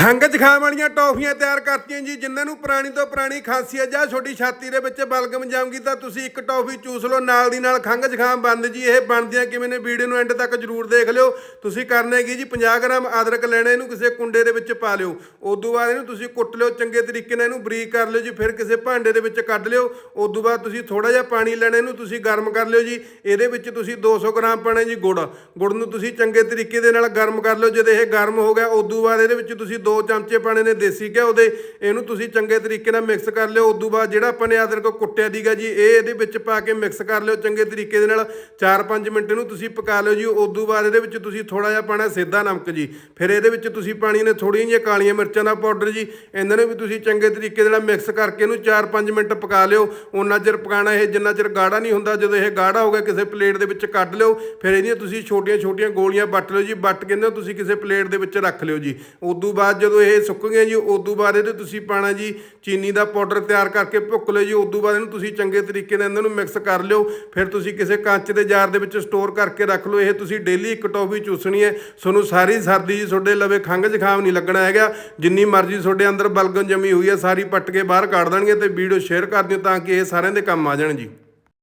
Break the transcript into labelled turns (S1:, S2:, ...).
S1: ਖੰਗ ਜ਼ੁਕਾਮ ਵਾਲੀਆਂ ਟੌਫੀਆਂ ਤਿਆਰ ਕਰਤੀਆਂ ਜੀ, ਜਿਨ੍ਹਾਂ ਨੂੰ ਪੁਰਾਣੀ ਤੋਂ ਪੁਰਾਣੀ ਖਾਂਸੀ ਹੈ ਜਾਂ ਛੋਟੀ ਛਾਤੀ ਦੇ ਵਿੱਚ ਬਲਗਮ ਜਾਊਗੀ ਤਾਂ ਤੁਸੀਂ ਇੱਕ ਟੌਫੀ ਚੂਸ ਲਓ, ਨਾਲ ਦੀ ਨਾਲ ਖੰਗ ਜ਼ੁਕਾਮ ਬੰਦ ਜੀ। ਇਹ ਬਣਦੀਆਂ ਕਿਵੇਂ ਨੇ ਵੀਡੀਓ ਨੂੰ ਐਂਡ ਤੱਕ ਜਰੂਰ ਦੇਖ ਲਿਓ। ਤੁਸੀਂ ਕਰਨਾ ਕੀ ਜੀ 50 ਗ੍ਰਾਮ ਅਦਰਕ ਲੈਣਾ, ਇਹਨੂੰ ਕਿਸੇ ਕੁੰਡੇ ਦੇ ਵਿੱਚ ਪਾ ਲਿਓ। ਉਦੋਂ ਬਾਅਦ ਇਹਨੂੰ ਤੁਸੀਂ ਕੁੱਟ ਲਿਓ, ਚੰਗੇ ਤਰੀਕੇ ਨਾਲ ਇਹਨੂੰ ਬਰੀਕ ਕਰ ਲਿਓ ਜੀ, ਫਿਰ ਕਿਸੇ ਭਾਂਡੇ ਦੇ ਵਿੱਚ ਕੱਢ ਲਿਓ। ਉਦੋਂ ਬਾਅਦ ਤੁਸੀਂ ਥੋੜਾ ਜਿਹਾ ਪਾਣੀ ਲੈਣਾ, ਇਹਨੂੰ ਤੁਸੀਂ ਗਰਮ ਕਰ ਲਿਓ ਜੀ। ਇਹਦੇ ਵਿੱਚ ਤੁਸੀਂ 200 ਗ੍ਰਾਮ ਪਾਣਾ ਜੀ ਗੁੜ। ਗੁੜ ਨੂੰ ਤੁਸੀਂ ਚੰਗੇ ਤਰੀਕੇ ਦੇ ਨਾਲ ਗਰਮ ਕਰ ਲਿਓ, ਜਦੋਂ ਇਹ ਗਰਮ ਹੋ ਗਿਆ, ਉਦੋਂ ਬਾਅਦ ਇਹਦੇ ਵਿੱਚ ਤੁਸੀਂ ਦੋ ਚਮਚੇ ਪਾਣੇ ਨੇ ਦੇਸੀ ਘਿਓ ਦੇ, ਇਹਨੂੰ ਤੁਸੀਂ ਚੰਗੇ ਤਰੀਕੇ ਨਾਲ ਮਿਕਸ ਕਰ ਲਿਓ। ਉਦੋਂ ਬਾਅਦ ਜਿਹੜਾ ਆਪਾਂ ਨੇ ਅਦਰਕ ਕੁੱਟਿਆ ਦੀਗਾ ਜੀ, ਇਹ ਇਹਦੇ ਵਿੱਚ ਪਾ ਕੇ ਮਿਕਸ ਕਰ ਲਿਓ ਚੰਗੇ ਤਰੀਕੇ ਦੇ ਨਾਲ। 4-5 ਮਿੰਟ ਇਹਨੂੰ ਤੁਸੀਂ ਪਕਾ ਲਿਓ ਜੀ। ਉਦੋਂ ਬਾਅਦ ਇਹਦੇ ਵਿੱਚ ਤੁਸੀਂ ਥੋੜਾ ਜਿਹਾ ਪਾਣਾ ਸਿੱਧਾ ਨਮਕ ਜੀ। ਫਿਰ ਇਹਦੇ ਵਿੱਚ ਤੁਸੀਂ ਪਾਣੀ ਨੇ ਥੋੜੀਆਂ ਜਿਹੀਆਂ ਕਾਲੀਆਂ ਮਿਰਚਾਂ ਦਾ ਪਾਊਡਰ ਜੀ। ਇਹਨਾਂ ਨੂੰ ਵੀ ਤੁਸੀਂ ਚੰਗੇ ਤਰੀਕੇ ਦੇ ਨਾਲ ਮਿਕਸ ਕਰਕੇ ਇਹਨੂੰ 4-5 ਮਿੰਟ ਪਕਾ ਲਿਓ। ਉਹਨਾਂ ਚਿਰ ਪਕਾਣਾ ਇਹ ਜਿੰਨਾ ਚਿਰ ਗਾੜਾ ਨਹੀਂ ਹੁੰਦਾ, ਜਦੋਂ ਇਹ ਗਾੜਾ ਹੋ ਗਿਆ ਕਿਸੇ ਪਲੇਟ ਦੇ ਵਿੱਚ ਕੱਢ ਲਿਓ। ਫਿਰ ਇਹਦੀਆਂ ਤੁਸੀਂ ਛੋਟੀਆਂ-ਛੋਟੀਆਂ ਗੋਲੀਆਂ ਵੱਟ ਲਿਓ ਜੀ। ਵੱਟ ਕੇ ਇਹਨਾਂ ਤੁਸੀਂ ਕਿਸੇ ਪਲੇਟ ਦੇ ਵਿੱਚ ਰੱਖ ਲਿਓ ਜੀ। ਉਦੋਂ ਬਾਅਦ ਜਦੋਂ ਇਹ ਸੁੱਕ ਗਏ ਜੀ, ਉਦੋਂ ਬਾਅਦ ਇਹਦੇ ਤੁਸੀਂ ਪਾਣਾ ਜੀ, ਚੀਨੀ ਦਾ ਪਾਊਡਰ ਤਿਆਰ ਕਰਕੇ ਭੁੱਕ ਲਿਓ ਜੀ, ਉਦੋਂ ਬਾਅਦ ਇਹਨੂੰ ਤੁਸੀਂ ਚੰਗੇ ਤਰੀਕੇ ਨਾਲ ਇਹਨਾਂ ਨੂੰ ਮਿਕਸ ਕਰ ਲਿਓ। ਫਿਰ ਤੁਸੀਂ ਕਿਸੇ ਕੱਚ ਦੇ ਜਾਰ ਦੇ ਵਿੱਚ ਸਟੋਰ ਕਰਕੇ ਰੱਖ ਲਓ। ਇਹ ਤੁਸੀਂ ਡੇਲੀ ਇੱਕ ਟੌਫੀ ਚੂਸਣੀ ਹੈ। ਤੁਹਾਨੂੰ ਸਾਰੀ ਸਰਦੀ ਜੀ ਤੁਹਾਡੇ ਲਵੇ ਖੰਘ ਜ਼ੁਕਾਮ ਨਹੀਂ ਲੱਗਣਾ ਹੈਗਾ। ਜਿੰਨੀ ਮਰਜ਼ੀ ਤੁਹਾਡੇ ਅੰਦਰ ਬਲਗਮ ਜਮੀ ਹੋਈ ਹੈ, ਸਾਰੀ ਪੱਟ ਕੇ ਬਾਹਰ ਕੱਢ ਦੇਣਗੇ ਤੇ ਵੀਡੀਓ ਸ਼ੇਅਰ ਕਰ ਦਿਓ ਤਾਂ ਕਿ ਇਹ ਸਾਰਿਆਂ ਦੇ ਕੰਮ ਆ ਜਾਣ ਜੀ।